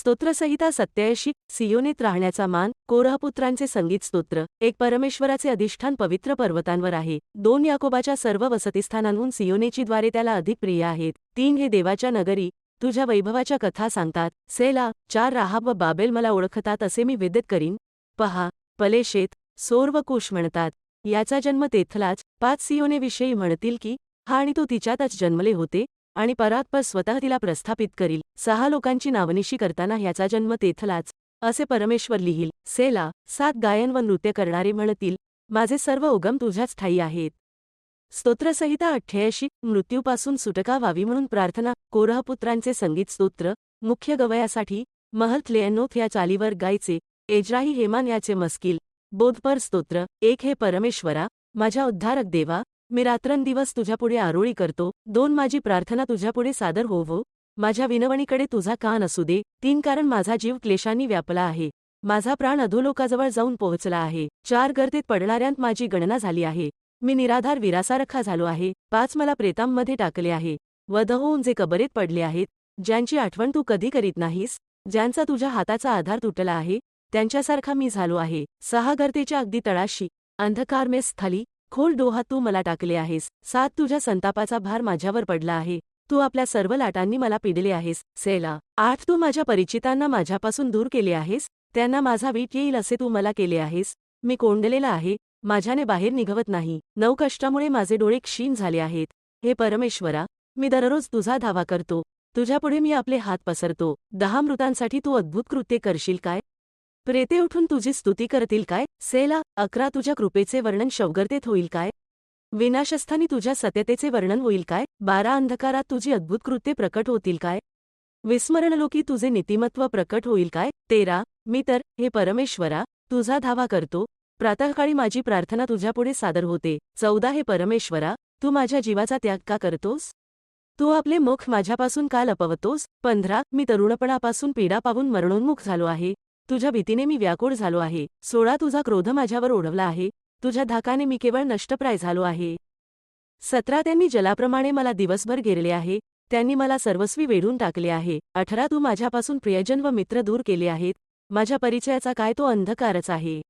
स्तोत्रसहिता सत्याऐंशी सियोनीत राहण्याचा मान कोरहपुत्रांचे संगीत स्तोत्र एक परमेश्वराचे अधिष्ठान पवित्र पर्वतांवर आहे. दोन याकोबाच्या सर्व वसतिस्थानांहून सियोनेची द्वारे त्याला अधिक प्रिय आहेत. तीन हे देवाच्या नगरी तुझ्या वैभवाच्या कथा सांगतात. सेला चार राहाब व बाबेल मला ओळखतात असे मी विदित करीन. पहा पलेशेत सोर व कुश म्हणतात. याचा जन्म तेथलाच पाच सियोनेविषयी म्हणतील की हा आणि तो तिच्यातच जन्मले होते? आणि परात्पर स्वतः तिला प्रस्थापित करील. सहा लोकांची नावनिशी करताना ह्याचा जन्म तेथलाच असे परमेश्वर लिहील. सेला सात गायन व नृत्य करणारे म्हणतील माझे सर्व उगम तुझ्याच ठाई आहेत. स्तोत्रसहिता अठ्ठ्याऐंशी मृत्यूपासून सुटका व्हावी म्हणून प्रार्थना कोरहपुत्रांचे संगीत स्तोत्र मुख्य गवयासाठी महत लेअनोथ या चालीवर गायचे एजराही हेमान याचे मस्किल बोधपर स्तोत्र एक हे परमेश्वरा माझ्या उद्धारक देवा मी रात्रंदिवस तुझ्यापुढे आरोळी करतो. दोन माझी प्रार्थना तुझ्यापुढे सादर होवो. माझ्या विनवणीकडे तुझा कान असू दे. तीन कारण माझा जीव क्लेशांनी व्यापला आहे. माझा प्राण अधोलोकाजवळ जाऊन पोहोचला आहे. चार गर्दीत पडणाऱ्यांत माझी गणना झाली आहे. मी निराधार विरासारखा झालो आहे. पाच मला प्रेतांमध्ये टाकले आहे. वध होऊन जे कबरेत पडले आहेत ज्यांची आठवण तू कधी करीत नाहीस ज्यांचा तुझ्या हाताचा आधार तुटला आहे त्यांच्यासारखा मी झालो आहे. सहा गर्तेच्या अगदी तळाशी अंधकारमेस स्थली खोल डोहात तू मला टाकले आहेस. सात तुझ्या संतापाचा भार माझ्यावर पडला आहे. तू आपल्या सर्व लाटांनी मला पिडले आहेस. सेला आठ तू माझ्या परिचितांना माझ्यापासून दूर केले आहेस. त्यांना माझा वीट येईल असे तू मला केले आहेस. मी कोंडलेला आहे. माझ्याने बाहेर निघवत नाही. नऊ कष्टामुळे माझे डोळे क्षीण झाले आहेत. हे परमेश्वरा मी दररोज तुझा धावा करतो. तुझ्यापुढे मी आपले हात पसरतो. दहा मृतांसाठी तू अद्भुत कृत्ये करशील काय? प्रेते उठून तुझी स्तुती करतील काय? सेला अकरा तुझ्या कृपेचे वर्णन शवगर्तेत होईल काय? विनाशस्थानी तुझ्या सत्यतेचे वर्णन होईल काय? बारा अंधकारात तुझी अद्भुत कृत्ये प्रकट होतील काय? विस्मरणलोकी तुझे नीतिमत्व प्रकट होईल काय? तेरा मी तर हे परमेश्वरा तुझा धावा करतो. प्रातःकाळी माझी प्रार्थना तुझ्यापुढे सादर होते. चौदा हे परमेश्वरा तू माझ्या जीवाचा त्याग का करतोस? तू आपले मुख माझ्यापासून का लपवतोस? पंधरा मी तरुणपणापासून पीडा पाहून मरणोन्मुख झालो आहे. तुझ्या भीतीने मी व्याकुळ झालो आहे. सोळा तुझा क्रोध माझ्यावर ओढवला आहे. तुझ्या धाकाने मी केवळ नष्टप्राय झालो आहे. सतरा त्यांनी जलाप्रमाणे मला दिवसभर घेरले आहे. त्यांनी मला सर्वस्वी वेढून टाकले आहे. अठरा तू माझ्यापासून प्रियजन व मित्र दूर केले आहेत. माझ्या परिचयाचा काय तो अंधकारच आहे.